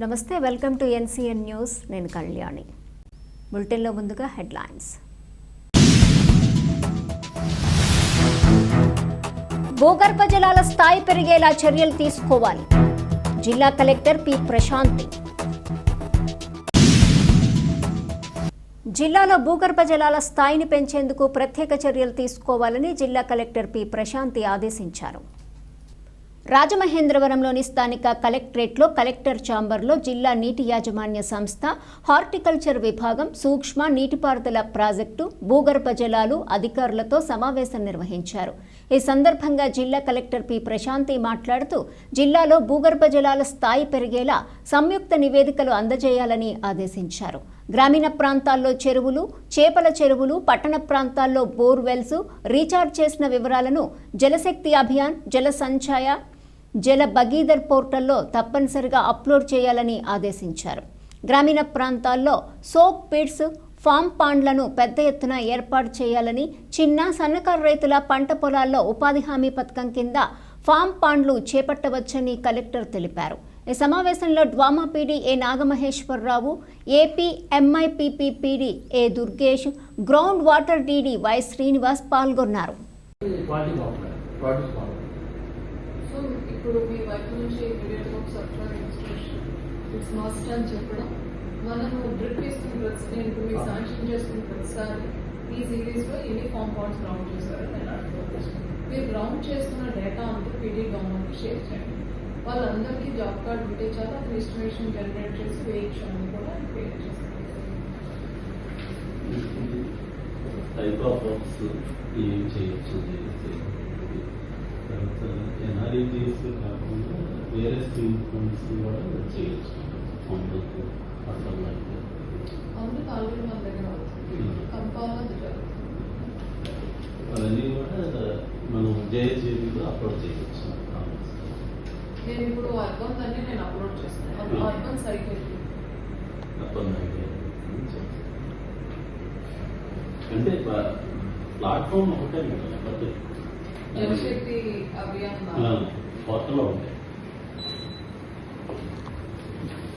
నమస్తే welcome to NCN news. నేను కళ్యాణి. బులెటిన్లో ముందుగా హెడ్లైన్స్. భూగర్భ జలాల స్థాయి పెరిగేలా చర్యలు తీసుకోవాలి. జిల్లా కలెక్టర్ పి. ప్రశాంతి. జిల్లాలో భూగర్భ జలాల స్థాయిని పెంచేందుకు ప్రత్యేక చర్యలు తీసుకోవాలని జిల్లా కలెక్టర్ పి. ప్రశాంతి ఆదేశించారు. రాజమహేంద్రవరంలోని స్థానిక కలెక్టరేట్లో కలెక్టర్ ఛాంబర్లో జిల్లా నీటి యాజమాన్య సంస్థ హార్టికల్చర్ విభాగం సూక్ష్మ నీటిపారుదల ప్రాజెక్టు భూగర్భ జలాలు అధికారులతో సమావేశం నిర్వహించారు. ఈ సందర్భంగా జిల్లా కలెక్టర్ పి. ప్రశాంతి మాట్లాడుతూ జిల్లాలో భూగర్భ జలాల స్థాయి పెరిగేలా సంయుక్త నివేదికలు అందజేయాలని ఆదేశించారు. గ్రామీణ ప్రాంతాల్లో చెరువులు చేపల చెరువులు పట్టణ ప్రాంతాల్లో బోర్వెల్స్ రీఛార్జ్ చేసిన వివరాలను జలశక్తి అభియాన్ జల సంచాయ జల భగీదర్ పోర్టల్లో తప్పనిసరిగా అప్లోడ్ చేయాలని ఆదేశించారు. గ్రామీణ ప్రాంతాల్లో సోప్ పిట్స్ ఫామ్ పాండ్లను పెద్ద ఎత్తున ఏర్పాటు చేయాలని చిన్న సన్నకారు రైతుల పంట పొలాల్లో ఉపాధి హామీ పథకం కింద ఫామ్ పాండ్లు చేపట్టవచ్చని కలెక్టర్ తెలిపారు. ఈ సమావేశంలో DWMA PD A Nagamaheswararao AP MIPP PD A Durgesh ground water DD Y Srinivas పాల్గొన్నారు. సో ఇప్పుడు మీ వైపు నుంచి ఇమీడియట్గా ఒక సాఫ్ట్వేర్ ఇన్స్టిట్యూషన్ ఇట్స్ మస్ట్ అని చెప్పడం మనము డ్రిప్ వేసుకున్న ప్రతి ఇప్పుడు మీరు శాంక్షన్ చేసుకున్న ప్రతిసారి ఈ సిరీస్లో ఎన్ని కాంపౌండ్స్ గ్రౌండ్ చేశారో నేను అడుగుతున్నాను మీరు గ్రౌండ్ చేసుకున్న డేటా అంతా పీడీ గవర్నమెంట్కి షేర్ చేయండి. వాళ్ళందరికీ జాబ్ కార్డ్ ఉంటే చాలా అతను ఎస్టిమేషన్ జనరేట్ చేసి వేయించండి కూడా క్రియేట్ చేస్తాను టైప్ ఆఫ్ వర్క్స్ ఏం చేయొచ్చు? ఎన్ఆర్ఈజీఎస్ కాకుండా వేరే స్కీమ్ ఫండ్స్ కూడా చేయొచ్చు ఫండ్స్ అట్లా like దగ్గర అవన్నీ కూడా మనం జేఏజీలో అప్లోడ్ చేయొచ్చు నేను ఇప్పుడు అర్బన్ దాన్ని నేను అప్లోడ్ చేస్తాను Hmm. అర్బన్ సైకిల్ అంటే ప్లాట్ఫామ్ ఒకటే కదా లేకపోతే జలశక్తి అభియాన్ పోర్టల్లో ఉంటాయి.